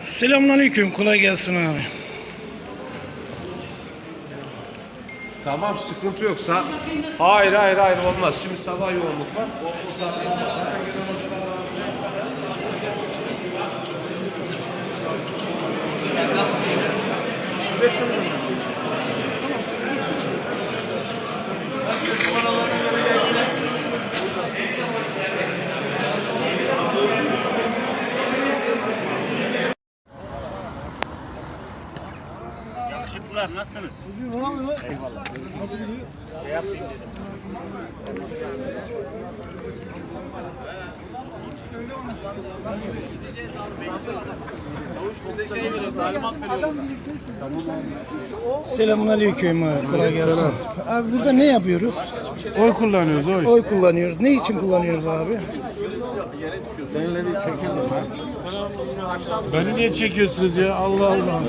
Selamünaleyküm. Kolay gelsin abi. Tamam sıkıntı yoksa. Hayır hayır hayır olmaz. Şimdi sabah yoğunluk var. O, o zaten- Yakışıklılar nasılsınız? Eyvallah. Şey yapayım dedim. Selamünaleyküm abi. Kolay gelsin. Abi burada ne yapıyoruz? Oy kullanıyoruz oy. Oy kullanıyoruz. Ne için kullanıyoruz abi? Beni niye çekiyorsunuz ya? Allah Allah.